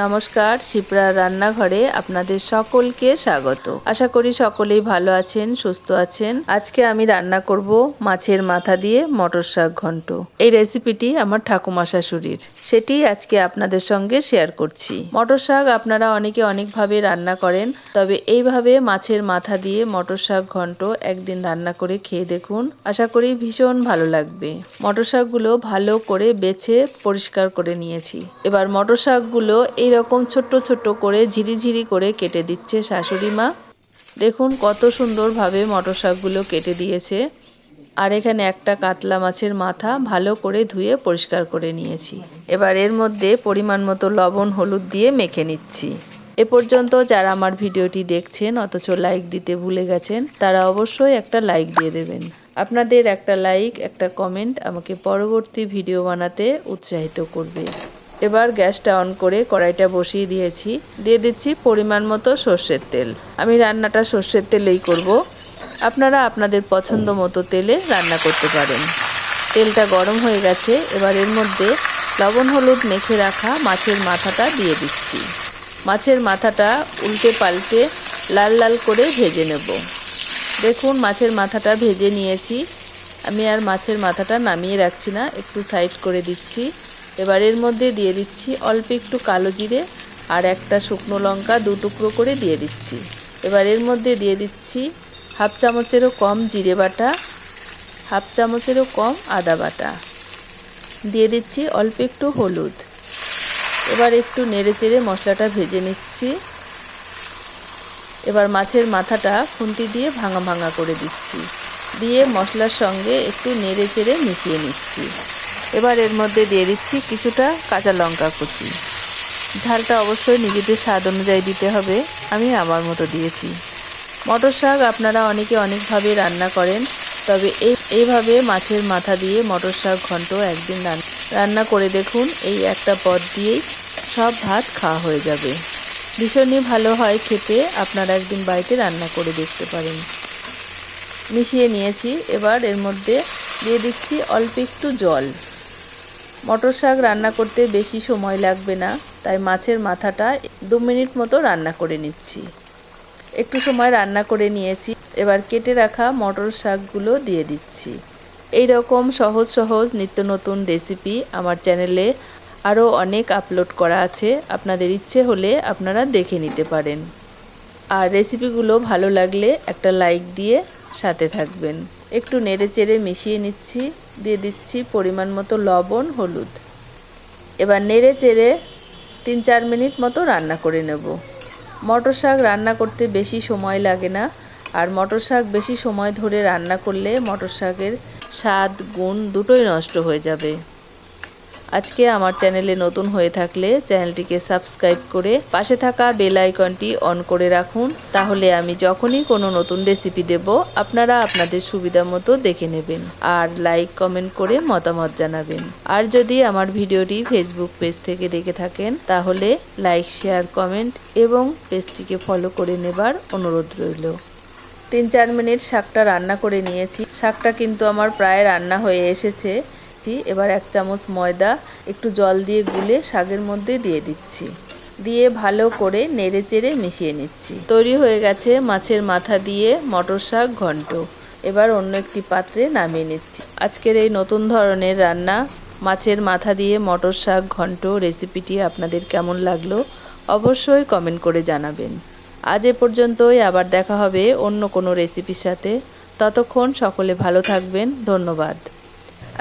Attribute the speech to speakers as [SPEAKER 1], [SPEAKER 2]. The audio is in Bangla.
[SPEAKER 1] নমস্কার, শিপ্রা রান্নাঘরে আপনাদের সকলকে স্বাগত। আশা করি সকলেই ভালো আছেন, সুস্থ আছেন। আজকে আমি রান্না করব মাছের মাথা দিয়ে মটর শাক ঘন্ট। এই রেসিপিটি আমার ঠাকুমা শাশুড়ির সেটি আজকে আপনাদের সঙ্গে শেয়ার করছি। মটর শাক আপনারা অনেকে অনেকভাবে রান্না করেন, তবে এইভাবে মাছের মাথা দিয়ে মটর শাক ঘন্ট একদিন রান্না করে খেয়ে দেখুন। আশা করি ভীষণ ভালো লাগবে। মটর শাকগুলো ভালো করে বেছে পরিষ্কার করে নিয়েছি। এবার মটর শাকগুলো এইরকম ছোট্ট ছোট্ট করে ঝিরিঝিরি করে কেটে দিচ্ছে শাশুড়ি মা। দেখুন কত সুন্দরভাবে মটর শাকগুলো কেটে দিয়েছে। আর এখানে একটা কাতলা মাছের মাথা ভালো করে ধুয়ে পরিষ্কার করে নিয়েছি। এবার এর মধ্যে পরিমাণ মতো লবণ, হলুদ দিয়ে মেখে নিচ্ছি। এ পর্যন্ত যারা আমার ভিডিওটি দেখছেন, অথচ লাইক দিতে ভুলে গেছেন, তারা অবশ্যই একটা লাইক দিয়ে দেবেন। আপনাদের একটা লাইক, একটা কমেন্ট আমাকে পরবর্তী ভিডিও বানাতে উৎসাহিত করবে। এবার গ্যাসটা অন করে কড়াইটা বসিয়ে দিয়েছি। দিয়ে দিচ্ছি পরিমাণ মতো সর্ষের তেল। আমি রান্নাটা সর্ষের তেলেই করব। আপনারা আপনাদের পছন্দ মতো তেলে রান্না করতে পারেন। তেলটা গরম হয়ে গেছে, এবার এর মধ্যে লবণ, হলুদ মেখে রাখা মাছের মাথাটা দিয়ে দিচ্ছি। মাছের মাথাটা উল্টে পাল্টে লাল লাল করে ভেজে নেব। দেখুন, মাছের মাথাটা ভেজে নিয়েছি। আমি আর মাছের মাথাটা নামিয়ে রাখছি না, একটু সাইড করে দিচ্ছি। এবার এর মধ্যে দিয়ে দিচ্ছি অল্প একটু কালো জিরে আর একটা শুকনো লঙ্কা দু টুকরো করে দিয়ে দিচ্ছি। এবার এর মধ্যে দিয়ে দিচ্ছি হাফ চামচেরও কম জিরে বাটা, হাফ চামচেরও কম আদা বাটা। দিয়ে দিচ্ছি অল্প একটু হলুদ। এবার একটু নেড়ে চেড়ে মশলাটা ভেজে নিচ্ছি। এবার মাছের মাথাটা খুন্তি দিয়ে ভাঙা ভাঙা করে দিচ্ছি। দিয়ে মশলার সঙ্গে একটু নেড়ে চেড়ে মিশিয়ে নিচ্ছি। এবার এর মধ্যে দিয়ে দিচ্ছি কিছুটা কাঁচা লঙ্কা কুচি। ঝালটা অবশ্যই নিজেদের স্বাদ অনুযায়ী দিতে হবে, আমি আমার মতো দিয়েছি। মটর শাক আপনারা অনেকে অনেকভাবে রান্না করেন, তবে এই, এইভাবে মাছের মাথা দিয়ে মটর শাক ঘন্ট একদিন রান্না করে দেখুন, এই একটা পদ দিয়েই সব ভাত খাওয়া হয়ে যাবে। ভীষণই ভালো হয় খেতে, আপনারা একদিন বাড়িতে রান্না করে দেখতে পারেন। মিশিয়ে নিয়েছি, এবার এর মধ্যে দিয়ে দিচ্ছি অল্প একটু জল। মটর শাক রান্না করতে বেশি সময় লাগবে না, তাই মাছের মাথাটা দু মিনিট মতো রান্না করে নিচ্ছি। একটু সময় রান্না করে নিয়েছি, এবার কেটে রাখা মটর শাকগুলো দিয়ে দিচ্ছি। এই রকম সহজ সহজ নিত্য নতুন রেসিপি আমার চ্যানেলে আরও অনেক আপলোড করা আছে, আপনাদের ইচ্ছে হলে আপনারা দেখে নিতে পারেন। আর রেসিপিগুলো ভালো লাগলে একটা লাইক দিয়ে সাথে থাকবেন। একটু নেড়ে চেড়ে মিশিয়ে নিচ্ছি। দিয়ে দিচ্ছি পরিমাণ মতো লবণ, হলুদ। এবার নেড়ে চেড়ে তিন চার মিনিট মতো রান্না করে নেব। মটর শাক রান্না করতে বেশি সময় লাগে না, আর মটর শাক বেশি সময় ধরে রান্না করলে মটর শাকের স্বাদ, গুণ দুটোই নষ্ট হয়ে যাবে। আজকে আমার চ্যানেলে নতুন হয়ে থাকলে চ্যানেলটিকে সাবস্ক্রাইব করে পাশে থাকা বেল আইকনটি অন করে রাখুন। তাহলে আমি যখনই কোনো নতুন রেসিপি দেব, আপনারা আপনাদের সুবিধা মতো দেখে নেবেন আর লাইক, কমেন্ট করে মতামত জানাবেন। আর যদি আমার ভিডিওটি ফেসবুক পেজ থেকে দেখে থাকেন, তাহলে লাইক, শেয়ার, কমেন্ট এবং পেজটিকে ফলো করে নেবার অনুরোধ রইল। তিন চার মিনিট শাকটা রান্না করে নিয়েছি। শাকটা কিন্তু আমার প্রায় রান্না হয়ে এসেছে। দিচ্ছি এবার এক চামচ ময়দা, একটু জল দিয়ে গুলে শাকের মধ্যে দিয়ে দিচ্ছি। দিয়ে ভালো করে নেড়ে চেড়ে মিশিয়ে নিচ্ছি। তৈরি হয়ে গেছে মাছের মাথা দিয়ে মটর শাক ঘন্ট। এবার অন্য একটি পাত্রে নামিয়ে নিচ্ছি। আজকের এই নতুন ধরনের রান্না, মাছের মাথা দিয়ে মটর শাক ঘন্ট রেসিপিটি আপনাদের কেমন লাগল অবশ্যই কমেন্ট করে জানাবেন। আজ এ পর্যন্তই, আবার দেখা হবে অন্য কোনো রেসিপির সাথে। ততক্ষণ সকলে ভালো থাকবেন। ধন্যবাদ।